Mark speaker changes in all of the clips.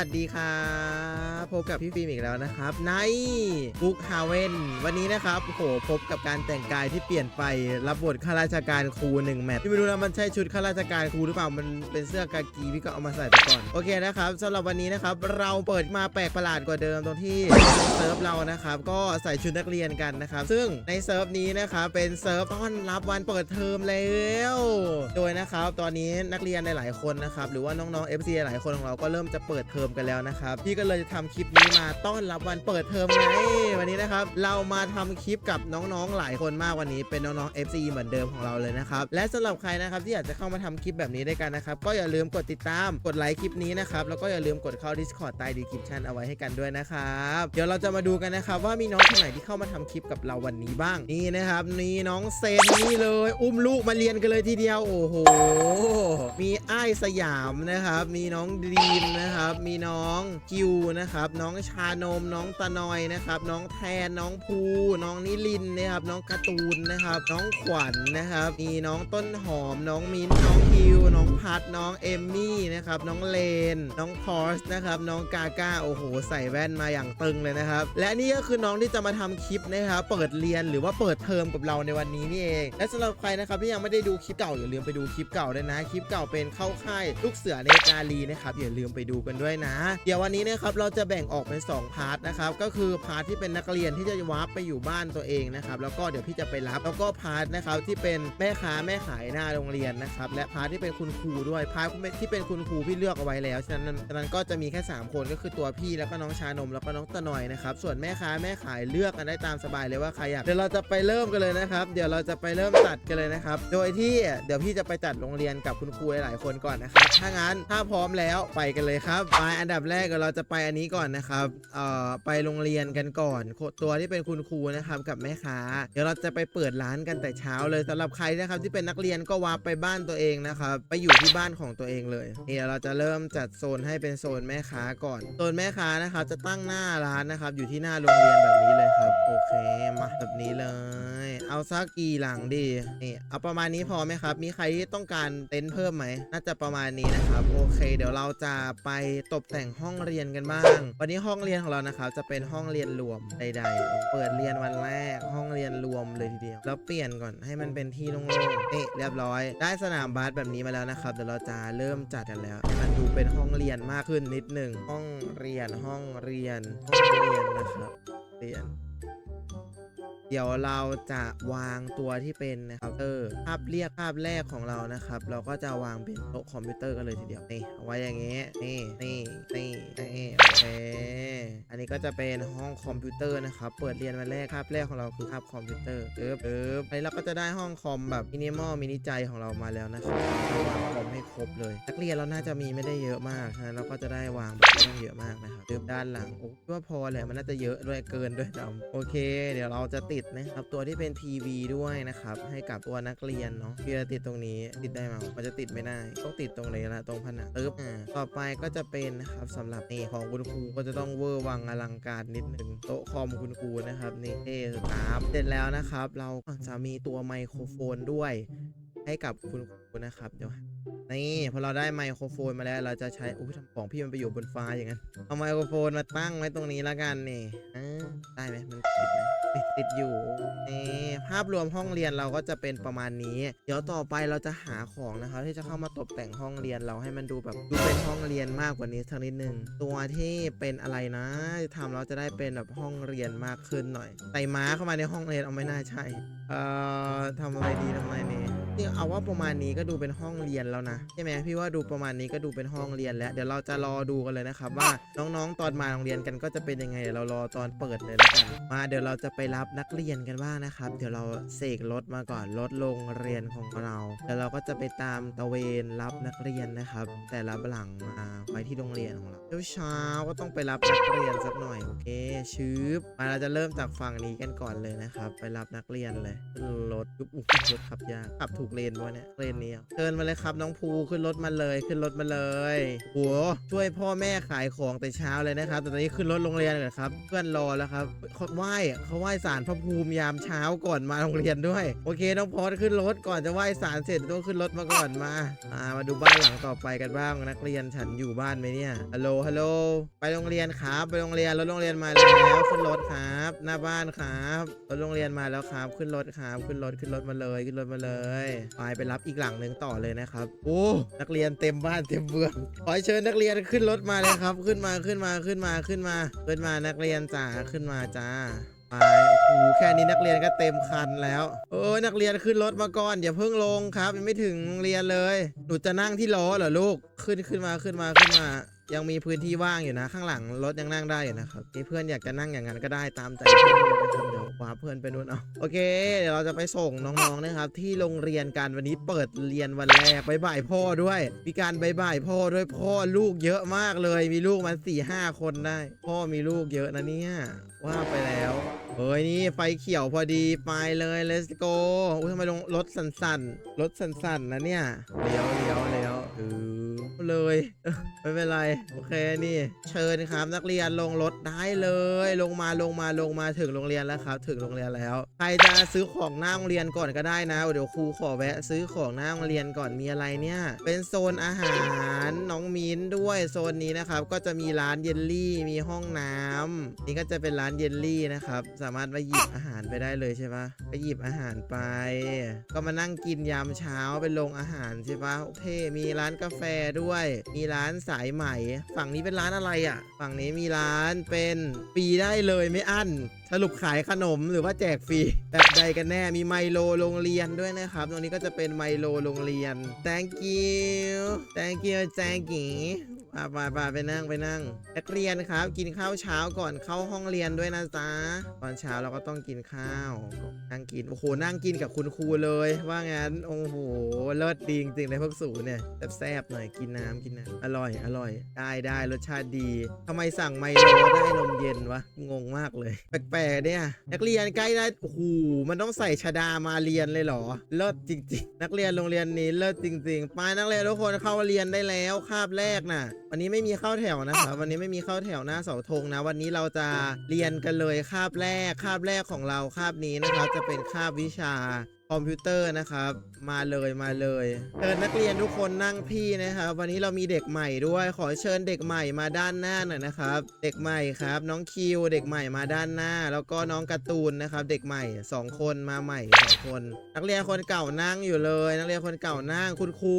Speaker 1: วัสดีครับ พบกับพี่ฟิล์มอีกแล้วนะครับในบุ๊กฮาเวนวันนี้นะครับโหพบกับการแต่งกายที่เปลี่ยนไปรับบทข้าราชการครูหนึ่งแมทพี่ไม่รู้นะมันใช่ชุดข้าราชการครูหรือเปล่ามันเป็นเสื้อกากีพี่ก็เอามาใส่ไปก่อนโอเคนะครับสำหรับวันนี้นะครับเราเปิดมาแปลกประหลาดกว่าเดิมตรงที่เซิร์ฟเรานะครับก็ใส่ชุดนักเรียนกันนะครับซึ่งในเซิร์ฟนี้นะครับเป็นเซิร์ฟต้อนรับวันเปิดเทอมแล้วโดยนะครับตอนนี้นักเรียนหลายๆคนนะครับหรือว่าน้องๆ FC หลายคนของเราก็เริ่มจะเปิดเทอมกันแล้วนะครับพี่ก็เลยจะทำคลิปนี้มาต้อนรับวันเปิดเทอมไงวันนี้นะครับ เรามาทำคลิปกับน้องๆหลายคนมากวันนี้เป็นน้องๆ FC เหมือนเดิมของเราเลยนะครับ และสำหรับใครนะครับที่อยากจะเข้ามาทำคลิปแบบนี้ด้วยกันนะครับ ก็อย่าลืมกดติดตาม กดไลค์คลิปนี้นะครับ แล้วก็อย่าลืมกดเข้า Discord ใต้ดีคริปชันเอาไว้ให้กันด้วยนะครับ เดี๋ยวเราจะมาดูกันนะครับว่ามีน้องคนไหนที่เข้ามาทำคลิปกับเราวันนี้บ้าง นี่นะครับนี่น้องเซนนี่เลย อุ้มลูกมาเรียนกันเลยทีเดียว โอ้โห มีไอ้สยามนะครับ มีน้องดีมนะครับ มีน้องกิวนะครับน้องชานม น้องตะนอยนะครับ น้องแทน น้องภู น้องนิลินนะครับ น้องการ์ตูนนะครับ น้องขวัญนะครับ มีน้องต้นหอม น้องมิ้น น้องคิว น้องพัด น้องเอมมี่นะครับ น้องเลน น้องพอร์สนะครับ น้องกาก้า โอ้โห ใส่แว่นมาอย่างตึงเลยนะครับ และนี่ก็คือน้องที่จะมาทำคลิปนะครับ เปิดเรียนหรือว่าเปิดเทอมกับเราในวันนี้นี่เอง และสำหรับใครนะครับที่ยังไม่ได้ดูคลิปเก่าอย่าลืมไปดูคลิปเก่าด้วยนะ คลิปเก่าเป็นเข้าค่ายลูกเสือเนตรนาลีนะครับ อย่าลืมไปดูกันด้วยนะ เดี๋ยววันนี้นะครับเราจะแบ่งออกเป็น 2 พาร์ทนะครับ ก็คือพาร์ทที่เป็นนักเรียนที่จะวาร์ปไปอยู่บ้านตัวเองนะครับ แล้วก็เดี๋ยวพี่จะไปรับ แล้วก็พาร์ทนะครับที่เป็นแม่ค้าแม่ขายหน้าโรงเรียนนะครับ และพาร์ทที่เป็นคุณครูด้วย พาร์ทที่เป็นคุณครูพี่เลือกเอาไว้แล้ว ฉะนั้นฉะนั้นก็จะมีแค่ 3 คนก็คือตัวพี่แล้วก็น้องชานมแล้วก็น้องตะหน่อยนะครับ ส่วนแม่ค้าแม่ขายเลือกกันได้ตามสบายเลยว่าใครอยาก เดี๋ยวเราจะไปเริ่มกันเลยนะครับ เดี๋ยวเราจะไปเริ่มตัดกันเลยนะครับ โดยที่เดี๋ยวพี่จะไปจัดโรงเรียนกับคุณครูหลายๆคนก่อนนะครับ ถ้างั้นถ้าพร้อมแล้วไปกันเลยครับไปอันดับแรกเราจะไปอันนี้ก่อนนะครับเอ่อไปโรงเรียนกันก่อนตัวที่เป็นคุณครูนะครับกับแม่ค้า เดี๋ยวเราจะไปเปิดร้านกันแต่เช้าเลยสำหรับใครนะครับที่เป็นนักเรียนก็วาร์ปไปบ้านตัวเองนะครับไปอยู่ที่บ้านของตัวเองเลยนี่เดี๋ยวเราจะเริ่มจัดโซนให้เป็นโซนแม่ค้าก่อนโซนแม่ค้านะครับจะตั้งหน้าร้านนะครับอยู่ที่หน้าโรงเรียนแบบนี้เลยครับโอเคมาแบบนี้เลย เอาสักกี่หลังดีนี่เอาประมาณนี้พอไหมครับ มีใครที่ต้องการเต็นท์เพิ่มไหมน่าจะประมาณนี้นะครับโอเค เดี๋ยวเราจะไปตกแต่งห้องเรียนกันบ้างวันนี้ห้องเรียนของเรานะครับจะเป็นห้องเรียนรวมใดๆ เปิดเรียนวันแรก ห้องเรียนรวมเลยทีเดียวแล้วเปลี่ยนก่อนให้มันเป็นที่โล่งๆนี่เรียบร้อย ได้สนามบาสแบบนี้มาแล้วนะครับเดี๋ยวเราจะเริ่มจัดกันแล้วให้มันดูเป็นห้องเรียนมากขึ้นนิดหนึ่งห้องเรียนห้องเรียนห้องเรียนนะครับเรียน เดี๋ยวเราจะวางตัวที่เป็นเคาน์เตอร์ภาพเรียกภาพแรกของเรานะครับ เราก็จะวางเป็นโต๊ะคอมพิวเตอร์กันเลยทีเดียวนี่เอาไว้อย่างเงี้ยนี่นี่นี่นี่โอเคอันนี้ก็จะเป็นห้องคอมพิวเตอร์นะครับเปิดเรียนวันแรกภาพแรกของเราคือภาพคอมพิวเตอร์เอิบเอิบอันนี้เราก็จะได้ห้องคอมแบบมินิมอลมินิใจของเรามาแล้วนะครับวางคอมให้ครบเลยนักเรียนเราน่าจะมีไม่ได้เยอะมากฉะนั้นเราก็จะได้วางแบบไม่ต้องเยอะมากนะครับเอิบด้านหลังโอ้คิดว่าพอแหละมันน่าจะเยอะด้วยเกินด้วยจำโอเค เดี๋ยวเราจะติดนะครับ ตัวที่เป็นทีวีด้วยนะครับ ให้กับตัวนักเรียนเนาะพี่จะติดตรงนี้ติดได้ไหมมันจะติดไม่ได้ ต้องติดตรงนี้ละตรงผนังปึ๊บอ่าต่อไปก็จะเป็นนะครับสำหรับนี่ของคุณครูก็จะต้องเวอร์วังอลังการนิดนึงโต๊ะคอมคุณครูนะครับนี่เท่สตาฟเสร็จแล้วนะครับ เราก็จะมีตัวไมโครโฟนด้วย ให้กับคุณครูนะครับเดี๋ยวนี่พอเราได้ไมโครโฟนมาแล้วเราจะใช้อุ้ยทำของพี่มันไปอยู่บนฟ้าอย่างนั้นเอาไมโครโฟนมาตั้งไว้ตรงนี้แล้วกันนี่ได้ไหมมันติดไหม ติดติดอยู่นี่ภาพรวมห้องเรียนเราก็จะเป็นประมาณนี้ เดี๋ยวต่อไปเราจะหาของนะครับที่จะเข้ามาตกแต่งห้องเรียนเราให้มันดูแบบดูเป็นห้องเรียนมากกว่านี้สักนิดนึงตัวที่เป็นอะไรนะทำเราจะได้เป็นแบบห้องเรียนมากขึ้นหน่อยใส่ม้าเข้ามาในห้องเรียนเอาไม่น่าใช่เอ่อทำอะไรดีทำอะไรนี่นี่เอาว่าประมาณนี้ก็ดูเป็นห้องเรียนแล้วนะใช่ไหมพี่ว่าดูประมาณนี้ก็ดูเป็นห้องเรียนแล้วเดี๋ยวเราจะรอดูกันเลยนะครับว่าน้องๆตอนมาโรงเรียนกันก็จะเป็นยังไงเดี๋ยวเรารอตอนเปิดเลยแล้วกันมาเดี๋ยวเราจะไปไปรับนักเรียนกันบ้างนะครับ เดี๋ยวเราเสกรถมาก่อนรถโรงเรียนของเราเดี๋ยวเราก็จะไปตามตะเวนรับนักเรียนนะครับ แต่ละหลังมาไว้ที่โรงเรียนของเราเช้าก็ต้องไปรับนักเรียนสักหน่อยโอเคชืบมาเราจะเริ่มจากฝั่งนี้กันก่อนเลยนะครับ ไปรับนักเรียนเลยขึ้นรถอุ๊บอุ๊บรถขับยากขับถูกเลนบ่เนี่ยเลนนี้เชิญมาเลยครับน้องภูขึ้นรถมาเลยขึ้นรถมาเลยโหช่วยพ่อแม่ขายของแต่เช้าเลยนะครับแต่ตอนนี้ขึ้นรถโรงเรียนก่อนครับ เพื่อนรอแล้วครับเขาไหว้เขาไหว้สารพระภูมิยามเช้าก่อนมาโรงเรียนด้วย โอเคน้องพอดขึ้นรถก่อนจะไหว้สารเสร็จต้องขึ้นรถมาก่อนมาอ่ามาดูบ้านหลังต่อไปกันบ้างนักเรียนฉันอยู่บ้านไหมเนี่ยฮัลโหลฮัลโหลไปโรงเรียนครับไปโรงเรียนรถโรงเรียนมาแล้วขึ้นรถครับ หน้าบ้านครับรถโรงเรียนมาแล้วครับ ขึ้นรถครับขึ้นรถขึ้นรถมาเลยขึ้นรถมาเลยไปไปรับอีกหลังหนึ่งต่อเลยนะครับโอ้นักเรียนเต็มบ้านเต็มเมืองขอเชิญนักเรียนขึ้นรถมาเลยครับ ขึ้นมาขึ้นมาขึ้นมาขึ้นมา ขึ้นมานักเรียนจ๋าขึ้นมาจ้า ไปโอ้โหแค่นี้นักเรียนก็เต็มคันแล้วเออนักเรียนขึ้นรถมาก่อนอย่าเพิ่งลงครับ ยังไม่ถึงโรงเรียนเลย หนูจะนั่งที่ล้อเหรอลูก ขึ้นขึ้นมาขึ้นมาขึ้นมา ยังมีพื้นที่ว่างอยู่นะ ข้างหลังรถยังนั่งได้อยู่นะครับมีเพื่อนอยากจะนั่งอย่างนั้นก็ได้ตามใจเพื่อนเลยนะครับเดี๋ยวคว้าเพื่อนไปนู่นเอาโอเค เดี๋ยวเราจะไปส่งน้องๆนะครับ ที่โรงเรียนกันวันนี้เปิดเรียนวันแรกบายบายพ่อด้วย มีการบายบายพ่อด้วยพ่อลูกเยอะมากเลย มีลูกมันสี่ห้าคนได้ พ่อมีลูกเยอะนะเนี่ยว่าไปแล้วเฮ้ยนี่ไฟเขียวพอดีไปเลย let's go อุ้ยทำไมลงรถสั่นๆรถสั่นๆนะเนี่ยเลี้ยวเลี้ยวเลี้ยวเออ เลยไม่เป็นไรโอเคนี่ เชิญครับนักเรียนลงรถได้เลย ลงมาลงมาลงมาถึงโรงเรียนแล้วครับ ถึงโรงเรียนแล้วใครจะซื้อของหน้าโรงเรียนก่อนก็ได้นะ เดี๋ยวครูขอแวะ ซื้อของหน้าโรงเรียนก่อนมีอะไรเนี่ย เป็นโซนอาหารน้องมิ้นด้วยโซนนี้นะครับ ก็จะมีร้านเยลลี่มีห้องน้ำนี่ก็จะเป็นร้านเยลลี่นะครับ สามารถมาหยิบอาหารไปได้เลยใช่ปะก็หยิบอาหารไป ก็มานั่งกินยามเช้าเป็นโรงอาหารใช่ปะโอเคมีร้านกาแฟด้วยมีร้านสายใหม่ ฝั่งนี้เป็นร้านอะไรอะ ฝั่งนี้มีร้านเป็นฟรีได้เลยไม่อั้น สรุปขายขนมหรือว่าแจกฟรีแบบใดกันแน่ มีไมโลโรงเรียนด้วยนะครับ ตรงนี้ก็จะเป็นไมโลโรงเรียน thank you thank you thank you ไปไปไปไปนั่งไปนั่งนักเรียนครับ กินข้าวเช้าก่อนเข้าห้องเรียนด้วยนะจ๊ะตอนเช้าเราก็ต้องกินข้าวนั่งกินโอ้โหนั่งกินกับคุณครูเลย ว่างั้นโอ้โหเลิศดีจริงๆเลยพวกสูเนี่ยแซ่บๆหน่อยกินน้ำกินน้ำอร่อยอร่อย ได้ได้รสชาติดีทำไมสั่งไมโลได้นมเย็นวะงงมากเลย แปลกๆเนี่ยนักเรียนใกล้ได้โอ้โหมันต้องใส่ชดามาเรียนเลยเหรอเลิศจริง ๆ นักเรียนโรงเรียนนี้เลิศจริง ๆ ไปนักเรียนทุกคนเข้าเรียนได้แล้วคาบแรกน่ะ วันนี้ไม่มีเข้าแถวนะครับ วันนี้ไม่มีเข้าแถวหน้าเสาธงนะ วันนี้เราจะเรียนกันเลยคาบแรกคาบแรกของเราคาบนี้นะครับ จะเป็นคาบวิชา คอมพิวเตอร์นะครับ มาเลยมาเลยเชิญนักเรียนทุกคนนั่งที่นะครับ วันนี้เรามีเด็กใหม่ด้วย ขอเชิญเด็กใหม่มาด้านหน้าหน่อยนะครับ เด็กใหม่ครับ น้องคิวเด็กใหม่มาด้านหน้า แล้วก็น้องการ์ตูนนะครับ เด็กใหม่สองคนมาใหม่สองคน นักเรียนคนเก่านั่งอยู่เลย นักเรียนคนเก่านั่งคุณครู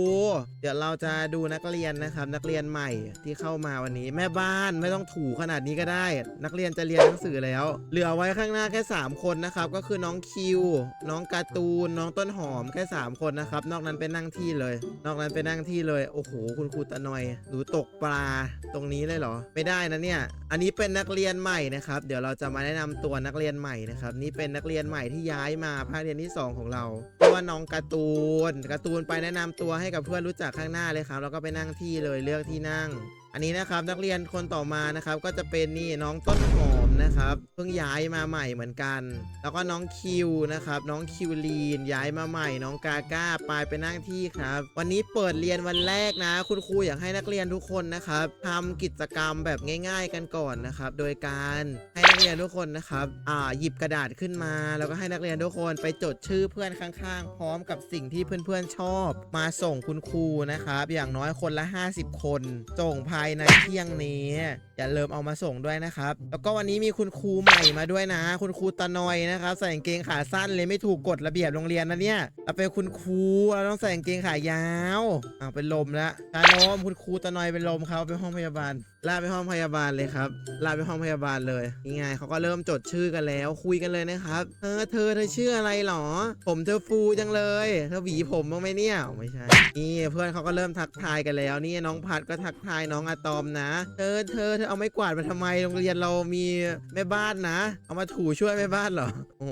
Speaker 1: เดี๋ยวเราจะดูนักเรียนนะครับ นักเรียนใหม่ที่เข้ามาวันนี้แม่บ้านไม่ต้องถูขนาดนี้ก็ได้ นักเรียนจะเรียนหนังสือแล้ว เหลือไว้ข้างหน้าแค่ 3 คนนะครับก็คือน้องคิว น้องการ์ตูนน้องต้นหอมแค่ 3 คนนะครับ นอกนั้นไปนั่งที่เลย นอกนั้นไปนั่งที่เลย โอ้โห คุณครูตะนอยหนูตกปลาตรงนี้เลยเหรอ ไม่ได้นะเนี่ย อันนี้เป็นนักเรียนใหม่นะครับ เดี๋ยวเราจะมาแนะนำตัวนักเรียนใหม่นะครับ นี่เป็นนักเรียนใหม่ที่ย้ายมาภาคเรียนที่ 2 ของเราชื่อว่าน้องการ์ตูนการ์ตูนไปแนะนำตัวให้กับเพื่อนรู้จักข้างหน้าเลยครับ แล้วก็ไปนั่งที่เลยเลือกที่นั่ง อันนี้นะครับนักเรียนคนต่อมานะครับก็จะเป็นนี่น้องต้นหอม นะครับ เพิ่งย้ายมาใหม่เหมือนกัน แล้วก็น้องคิวนะครับ น้องคิวลีนย้ายมาใหม่ น้องกาก้าไปไปนั่งที่ครับ วันนี้เปิดเรียนวันแรกนะ คุณครูอยากให้นักเรียนทุกคนนะครับทำกิจกรรมแบบง่าย ๆ กันก่อนนะครับ โดยการให้นักเรียนทุกคนนะครับอ่าหยิบกระดาษขึ้นมา แล้วก็ให้นักเรียนทุกคนไปจดชื่อเพื่อนข้างๆ พร้อมกับสิ่งที่เพื่อนๆชอบ มาส่งคุณครูนะครับ อย่างน้อยคนละ 50 คน ส่งภายในเที่ยงนี้อย่าลืมเอามาส่งด้วยนะครับ แล้วก็วันนี้มีคุณครูใหม่มาด้วยนะ คุณครูตะนอยนะครับใส่กางเกงขาสั้นเลยไม่ถูกกฎระเบียบโรงเรียนนะเนี่ยเราเป็นคุณครูเราต้องใส่กางเกงขายาวอ้าวเป็นลมแล้วชาโนมคุณครูตะนอยเป็นลมเขาไปห้องพยาบาล ลาไปห้องพยาบาลเลยครับ ลาไปห้องพยาบาลเลยนี่ไงเขาก็เริ่มจดชื่อกันแล้ว คุยกันเลยนะครับเออเธอเธอชื่ออะไรหรอ ผมเธอฟูจังเลยเธอหวีผมบ้างไหมเนี่ยไม่ใช่นี่เพื่อนเขาก็เริ่มทักทายกันแล้ว นี่น้องพัดก็ทักทายน้องอะตอมนะ เธอเธอเธอเอาไม้กวาดมาทำไมโรงเรียนเรามีแม่บ้านนะ เอามาถูช่วยแม่บ้านเหรอโอ้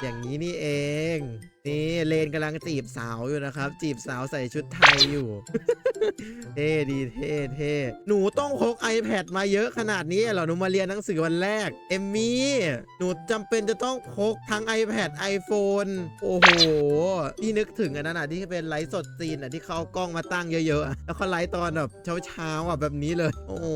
Speaker 1: อย่างนี้นี่เองนี่เลนกำลังจีบสาวอยู่นะครับ จีบสาวใส่ชุดไทยอยู่ เท่ดีเท่เท่หนูต้องพก iPad มาเยอะขนาดนี้เหรอหนูมาเรียนหนังสือวันแรก เอมมี่หนูจำเป็นจะต้องพกทั้ง iPad iPhone โอ้โหที่นึกถึงอันนั้นอะที่เป็นไลฟ์สดจีนอะที่เขาเอากล้องมาตั้งเยอะๆอะแล้วเขาไลฟ์ตอนแบบเช้าๆอะแบบนี้เลย โอ้โห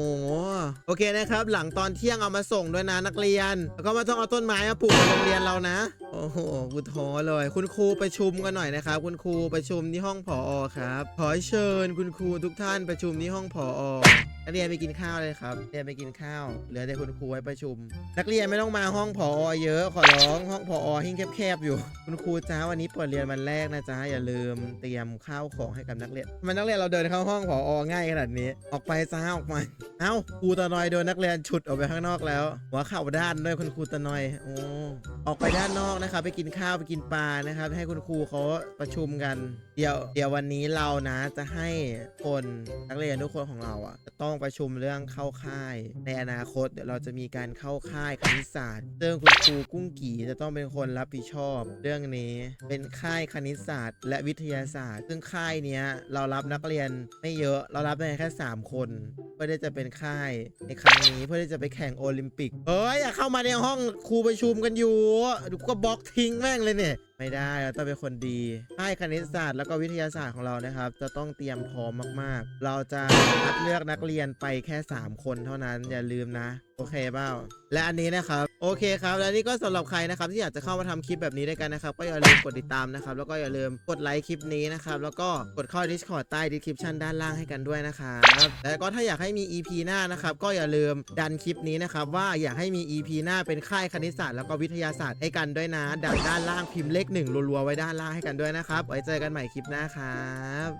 Speaker 1: โอเคนะครับ หลังตอนเที่ยงเอามาส่งด้วยนะนักเรียน แล้วก็ไมาต้องเอาต้นไม้มาปลูกในโรงเรียนเรานะ โอ้โหกูท้อเลยคุณครูประชุมกันหน่อยนะครับ คุณครูประชุมที่ห้องผอครับ ขอเชิญคุณครูทุกท่านประชุมที่ห้องผอนักเรียนไปกินข้าวเลยครับเรียนไปกินข้าว เหลือแต่คุณครูไว้ประชุม นักเรียนไม่ต้องมาห้องผอเยอะ ขอร้องห้องผอหิ้งแคบๆอยู่ คุณครูจ้าวันนี้เปิดเรียนวันแรกนะจ๊ะอย่าลืมเตรียมข้าวของให้กับนักเรียนทำไมันนักเรียนเราเดินเข้าห้องผอง่ายขนาดนี้ ออกไปจ้าออกมาเอ้าครูตะนอยโดนนักเรียนฉุดออกไปข้างนอกแล้วหัวเข่าด้านด้วยคุณครูตะนอยโอ้ออกไปด้านนอกนะครับไปกินข้าวไปกินปลานะครับให้คุณครูเขาประชุมกัน เดี๋ยวเดี๋ยววันนี้เรานะจะให้คนนักเรียนทุกคนของเราอะจะต้องประชุมเรื่องเข้าค่าย ในอนาคตเดี๋ยวเราจะมีการเข้าค่ายคณิตศาสตร์ซึ่งคุณครูกุ้งกี่จะต้องเป็นคนรับผิดชอบ เรื่องนี้เป็นค่ายคณิตศาสตร์ และวิทยาศาสตร์ ซึ่งค่ายเนี้ยเรารับนักเรียนไม่เยอะเรารับได้แค่ 3 คนเพื่อที่จะเป็นค่ายในครั้งนี้เพื่อที่จะไปแข่งโอลิมปิก เอ้ยอย่าเข้ามาในห้องครูประชุมกันอยู่ดูก็บล็อกทิ้งแม่งเลยเนี่ยไม่ได้เราต้องเป็นคนดีค่ายคณิตศาสตร์แล้วก็วิทยาศาสตร์ของเรานะครับ จะต้องเตรียมพร้อมมากๆ เราจะคัดเลือกนักเรียนไปแค่ 3 คนเท่านั้นอย่าลืมนะ โอเคเปล่าและอันนี้นะครับ โอเคครับและนี่ก็สำหรับใครนะครับที่อยากจะเข้ามาทำคลิปแบบนี้ด้วยกันนะครับ ก็อย่าลืมกดติดตามนะครับแล้วก็อย่าลืมกดไลค์คลิปนี้นะครับแล้วก็กดเข้า Discord ใต้ description ด้านล่างให้กันด้วยนะครับแล้วก็ถ้าอยากให้มี EP หน้านะครับ ก็อย่าลืมดันคลิปนี้นะครับว่าอยากให้มี EP หน้าเป็นค่ายคณิตศาสตร์แล้วก็วิทยาศาสตร์ให้กันด้วยนะดันด้านล่างพิมพ์เลขหนึ่งรัวๆไว้ด้านล่างให้กันด้วยนะครับไว้เจอกันใหม่คลิปหน้าครับ